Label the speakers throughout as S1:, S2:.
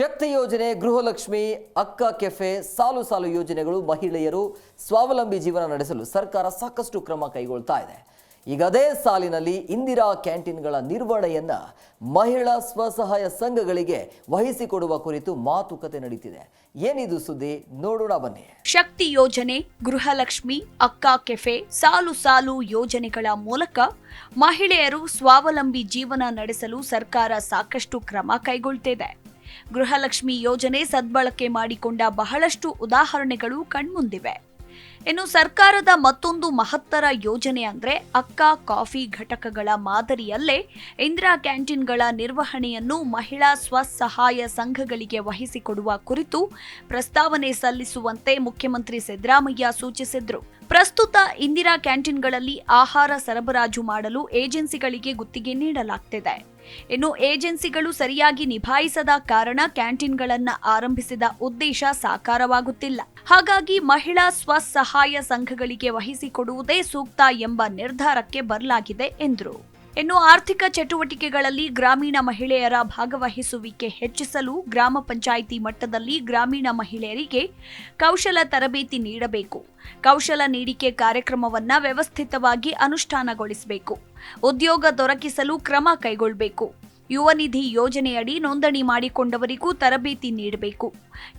S1: ಶಕ್ತಿ ಯೋಜನೆ, ಗೃಹಲಕ್ಷ್ಮಿ, ಅಕ್ಕ ಕೆಫೆ, ಸಾಲು ಸಾಲು ಯೋಜನೆಗಳು ಮಹಿಳೆಯರು ಸ್ವಾವಲಂಬಿ ಜೀವನ ನಡೆಸಲು ಸರ್ಕಾರ ಸಾಕಷ್ಟು ಕ್ರಮ ಕೈಗೊಳ್ತಾ ಇದೆ. ಈಗ ಅದೇ ಸಾಲಿನಲ್ಲಿ ಇಂದಿರಾ ಕ್ಯಾಂಟೀನ್ಗಳ ನಿರ್ವಹಣೆಯನ್ನ ಮಹಿಳಾ ಸ್ವಸಹಾಯ ಸಂಘಗಳಿಗೆ ವಹಿಸಿಕೊಡುವ ಕುರಿತು ಮಾತುಕತೆ ನಡೀತಿದೆ. ಏನಿದು ಸುದ್ದಿ? ನೋಡೋಣ ಬನ್ನಿ.
S2: ಶಕ್ತಿ ಯೋಜನೆ, ಗೃಹಲಕ್ಷ್ಮಿ, ಅಕ್ಕ ಕೆಫೆ, ಸಾಲು ಸಾಲು ಯೋಜನೆಗಳ ಮೂಲಕ ಮಹಿಳೆಯರು ಸ್ವಾವಲಂಬಿ ಜೀವನ ನಡೆಸಲು ಸರ್ಕಾರ ಸಾಕಷ್ಟು ಕ್ರಮ ಕೈಗೊಳ್ತಿದೆ. ಗೃಹಲಕ್ಷ್ಮಿ ಯೋಜನೆ ಸದ್ಬಳಕೆ ಮಾಡಿಕೊಂಡ ಬಹಳಷ್ಟು ಉದಾಹರಣೆಗಳು ಕಣ್ಮುಂದಿವೆ. ಇನ್ನು ಸರ್ಕಾರದ ಮತ್ತೊಂದು ಮಹತ್ತರ ಯೋಜನೆ ಅಂದರೆ ಅಕ್ಕ ಕಾಫಿ ಘಟಕಗಳ ಮಾದರಿಯಲ್ಲೇ ಇಂದಿರಾ ಕ್ಯಾಂಟೀನ್ಗಳ ನಿರ್ವಹಣೆಯನ್ನು ಮಹಿಳಾ ಸ್ವಸಹಾಯ ಸಂಘಗಳಿಗೆ ವಹಿಸಿಕೊಡುವ ಕುರಿತು ಪ್ರಸ್ತಾವನೆ ಸಲ್ಲಿಸುವಂತೆ ಮುಖ್ಯಮಂತ್ರಿ ಸಿದ್ದರಾಮಯ್ಯ ಸೂಚಿಸಿದ್ರು. ಪ್ರಸ್ತುತ ಇಂದಿರಾ ಕ್ಯಾಂಟೀನ್ಗಳಲ್ಲಿ ಆಹಾರ ಸರಬರಾಜು ಮಾಡಲು ಏಜೆನ್ಸಿಗಳಿಗೆ ಗುತ್ತಿಗೆ ನೀಡಲಾಗ್ತಿದೆ. ಇನ್ನು ಏಜೆನ್ಸಿಗಳು ಸರಿಯಾಗಿ ನಿಭಾಯಿಸದ ಕಾರಣ ಕ್ಯಾಂಟೀನ್ಗಳನ್ನ ಆರಂಭಿಸಿದ ಉದ್ದೇಶ ಸಾಕಾರವಾಗುತ್ತಿಲ್ಲ. ಹಾಗಾಗಿ ಮಹಿಳಾ ಸ್ವಸಹಾಯ ಸಂಘಗಳಿಗೆ ವಹಿಸಿಕೊಡುವುದೇ ಸೂಕ್ತ ಎಂಬ ನಿರ್ಧಾರಕ್ಕೆ ಬರಲಾಗಿದೆ ಎಂದರು. ಇನ್ನು ಆರ್ಥಿಕ ಚಟುವಟಿಕೆಗಳಲ್ಲಿ ಗ್ರಾಮೀಣ ಮಹಿಳೆಯರ ಭಾಗವಹಿಸುವಿಕೆ ಹೆಚ್ಚಿಸಲು ಗ್ರಾಮ ಪಂಚಾಯಿತಿ ಮಟ್ಟದಲ್ಲಿ ಗ್ರಾಮೀಣ ಮಹಿಳೆಯರಿಗೆ ಕೌಶಲ ತರಬೇತಿ ನೀಡಬೇಕು. ಕೌಶಲ ನೀಡಿಕೆ ಕಾರ್ಯಕ್ರಮವನ್ನು ವ್ಯವಸ್ಥಿತವಾಗಿ ಅನುಷ್ಠಾನಗೊಳಿಸಬೇಕು. ಉದ್ಯೋಗ ದೊರಕಿಸಲು ಕ್ರಮ ಕೈಗೊಳ್ಳಬೇಕು ಯುವ ನಿಧಿ ಯೋಜನೆಯಡಿ ನೋಂದಣಿ ಮಾಡಿಕೊಂಡವರಿಗೂ ತರಬೇತಿ ನೀಡಬೇಕು.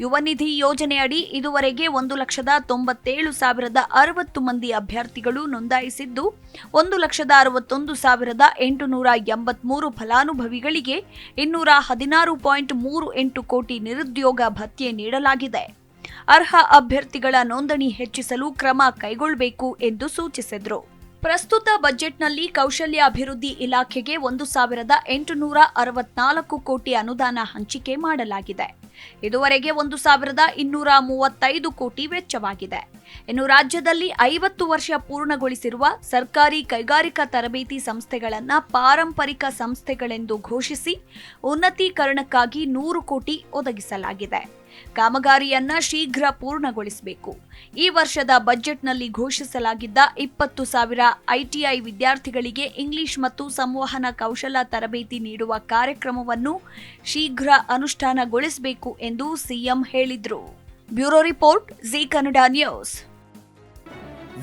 S2: ಯುವ ನಿಧಿ ಯೋಜನೆಯಡಿ ಇದುವರೆಗೆ ಒಂದು ಲಕ್ಷದ ತೊಂಬತ್ತೇಳು ಸಾವಿರದ ಅರವತ್ತು ಮಂದಿ ಅಭ್ಯರ್ಥಿಗಳು ನೋಂದಾಯಿಸಿದ್ದು, ಒಂದು ಲಕ್ಷದ ಅರವತ್ತೊಂದು ಸಾವಿರದ ಎಂಟುನೂರ ಎಂಬತ್ಮೂರು ಫಲಾನುಭವಿಗಳಿಗೆ ಇನ್ನೂರ ಹದಿನಾರು ಪಾಯಿಂಟ್ ಮೂರು ಎಂಟು ಕೋಟಿ ನಿರುದ್ಯೋಗ ಭತ್ಯೆ ನೀಡಲಾಗಿದೆ. ಅರ್ಹ ಅಭ್ಯರ್ಥಿಗಳ ನೋಂದಣಿ ಹೆಚ್ಚಿಸಲು ಕ್ರಮ ಕೈಗೊಳ್ಳಬೇಕು ಎಂದು ಸೂಚಿಸಿದರು. ಪ್ರಸ್ತುತ ಬಜೆಟ್ನಲ್ಲಿ ಕೌಶಲ್ಯ ಅಭಿವೃದ್ಧಿ ಇಲಾಖೆಗೆ ಒಂದು ಸಾವಿರದ ಎಂಟುನೂರ ಅರವತ್ನಾಲ್ಕು ಕೋಟಿ ಅನುದಾನ ಹಂಚಿಕೆ ಮಾಡಲಾಗಿದೆ. ಇದುವರೆಗೆ ಒಂದು ಸಾವಿರದ ಇನ್ನೂರ ಮೂವತ್ತೈದು ಕೋಟಿ ವೆಚ್ಚವಾಗಿದೆ. ಇನ್ನು ರಾಜ್ಯದಲ್ಲಿ ಐವತ್ತು ವರ್ಷ ಪೂರ್ಣಗೊಳಿಸಿರುವ ಸರ್ಕಾರಿ ಕೈಗಾರಿಕಾ ತರಬೇತಿ ಸಂಸ್ಥೆಗಳನ್ನು ಪಾರಂಪರಿಕ ಸಂಸ್ಥೆಗಳೆಂದು ಘೋಷಿಸಿ ಉನ್ನತೀಕರಣಕ್ಕಾಗಿ ನೂರು ಕೋಟಿ ಒದಗಿಸಲಾಗಿದೆ. ಕಾಮಗಾರಿಯನ್ನ ಶೀಘ್ರ ಪೂರ್ಣಗೊಳಿಸಬೇಕು. ಈ ವರ್ಷದ ಬಜೆಟ್ನಲ್ಲಿ ಘೋಷಿಸಲಾಗಿದ್ದ ಇಪ್ಪತ್ತು ಸಾವಿರ ಐಟಿಐ ವಿದ್ಯಾರ್ಥಿಗಳಿಗೆ ಇಂಗ್ಲಿಷ್ ಮತ್ತು ಸಂವಹನ ಕೌಶಲ ತರಬೇತಿ ನೀಡುವ ಕಾರ್ಯಕ್ರಮವನ್ನು ಶೀಘ್ರ ಅನುಷ್ಠಾನಗೊಳಿಸಬೇಕು ಎಂದು ಸಿಎಂ ಹೇಳಿದರು. Bureau report, Zee Kannada news.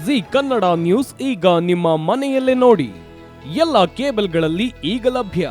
S3: Zee Kannada news ಈಗ ನಿಮ್ಮ ಮನೆಯಲ್ಲೇ ನೋಡಿ. ಎಲ್ಲ ಕೇಬಲ್ಗಳಲ್ಲಿ ಈಗ ಲಭ್ಯ.